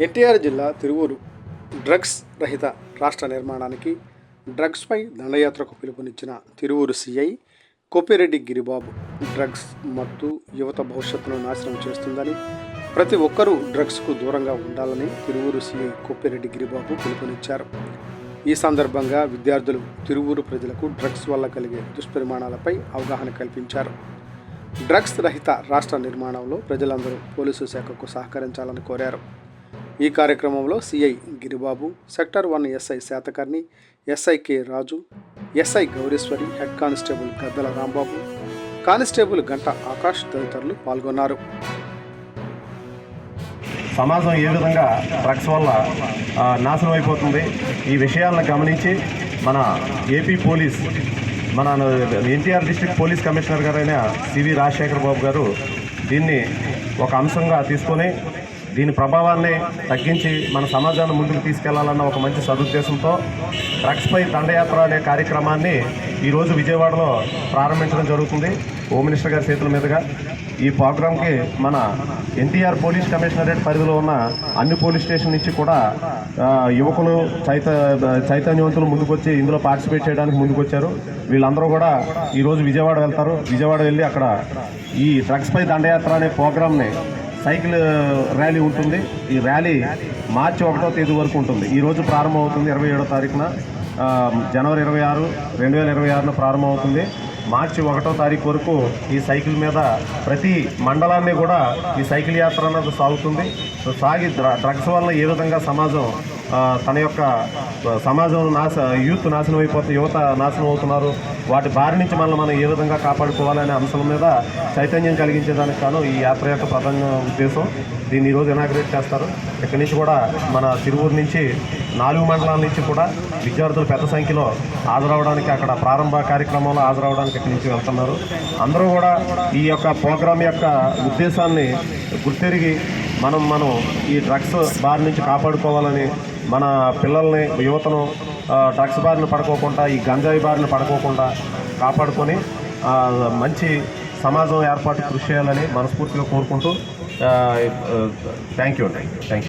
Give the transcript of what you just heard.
ఎన్టీఆర్ జిల్లా తిరువూరు డ్రగ్స్ రహిత రాష్ట్ర నిర్మాణానికి డ్రగ్స్పై దండయాత్రకు పిలుపునిచ్చిన తిరువూరు సిఐ కోపిరెడ్డి గిరిబాబు డ్రగ్స్ మత్తు యువత భవిష్యత్తును నాశనం చేస్తుందని ప్రతి ఒక్కరూ డ్రగ్స్కు దూరంగా ఉండాలని తిరువూరు సిఐ కోపిరెడ్డి గిరిబాబు పిలుపునిచ్చారు. ఈ సందర్భంగా విద్యార్థులు తిరువూరు ప్రజలకు డ్రగ్స్ వల్ల కలిగే దుష్పరిమాణాలపై అవగాహన కల్పించారు. డ్రగ్స్ రహిత రాష్ట్ర నిర్మాణంలో ప్రజలందరూ పోలీసు శాఖకు సహకరించాలని కోరారు. ఈ కార్యక్రమంలో CI Giribabu sector one SI Satakarni SI K Raju SI Gowriswari head constable Gaddala Rambabu constable Ganta Akash తదితరులు పాల్గొన్నారు. సమాజం ఏ విధంగా డ్రగ్స్ వల్ల నాశనం అయిపోతుంది? ఈ విషయాలను గమనించి మన ఏపీ పోలీస్ మన ఎన్టీఆర్ డిస్ట్రిక్ట్ పోలీస్ కమిషనర్ గారైన సివి రాజశేఖర్ బాబు గారు దీన్ని ఒక అంశంగా తీసుకొని దీని ప్రభావాన్ని తగ్గించి మన సమాజాన్ని ముందుకు తీసుకెళ్ళాలన్న ఒక మంచి సదుద్దేశంతో డ్రగ్స్పై దండయాత్ర అనే కార్యక్రమాన్ని ఈరోజు విజయవాడలో ప్రారంభించడం జరుగుతుంది. హోమ్ మినిస్టర్ గారి చేతుల మీదుగా ఈ ప్రోగ్రాంకి మన ఎన్టీఆర్ పోలీస్ కమిషనరేట్ పరిధిలో ఉన్న అన్ని పోలీస్ స్టేషన్ నుంచి కూడా యువకులు చైత చైతన్యవంతులు ముందుకొచ్చి ఇందులో పార్టిసిపేట్ చేయడానికి ముందుకొచ్చారు. వీళ్ళందరూ కూడా ఈరోజు విజయవాడ వెళ్తారు. విజయవాడ వెళ్ళి అక్కడ ఈ డ్రగ్స్పై దండయాత్ర అనే ప్రోగ్రామ్ని సైకిల్ ర్యాలీ ఉంటుంది. ఈ ర్యాలీ మార్చి ఒకటో తేదీ వరకు ఉంటుంది. ఈ రోజు ప్రారంభం అవుతుంది ఇరవై ఏడో తారీఖున. జనవరి ఇరవై ఆరు రెండు వేల ఇరవై ఆరున ప్రారంభమవుతుంది. మార్చి ఒకటో తారీఖు వరకు ఈ సైకిల్ మీద ప్రతి మండలాన్ని కూడా ఈ సైకిల్ యాత్ర అన్నది సాగుతుంది. సో సాగి డ్ర- డ్రగ్స్ వల్ల ఏ విధంగా సమాజం తన యొక్క సమాజం నాశ యూత్ నాశనం అయిపోతుంది యువత నాశనం అవుతున్నారు. వాటి బారి నుంచి మనల్ని మనం ఏ విధంగా కాపాడుకోవాలనే అంశం మీద చైతన్యం కలిగించేదానికి కాను ఈ యాత్ర యొక్క ప్రధాన ఉద్దేశం దీన్ని ఈరోజు ఇనాగ్రేట్ చేస్తారు. ఇక్కడి నుంచి కూడా మన తిరువురు నుంచి నాలుగు మండలాల నుంచి కూడా విద్యార్థులు పెద్ద సంఖ్యలో హాజరవడానికి అక్కడ ప్రారంభ కార్యక్రమంలో హాజరవడానికి అక్కడి నుంచి వెళ్తున్నారు. అందరూ కూడా ఈ యొక్క ప్రోగ్రాం యొక్క ఉద్దేశాన్ని గుర్తెరిగి మనం మనం ఈ డ్రగ్స్ బారి నుంచి కాపాడుకోవాలని మన పిల్లల్ని యువతను డ్రగ్స్ బారిన పడుకోకుండా ఈ గంజాయి బారిన పడుకోకుండా కాపాడుకొని మంచి సమాజం ఏర్పాటు కృషి చేయాలని మనస్ఫూర్తిగా కోరుకుంటూ థ్యాంక్ యూ అండి. Thank you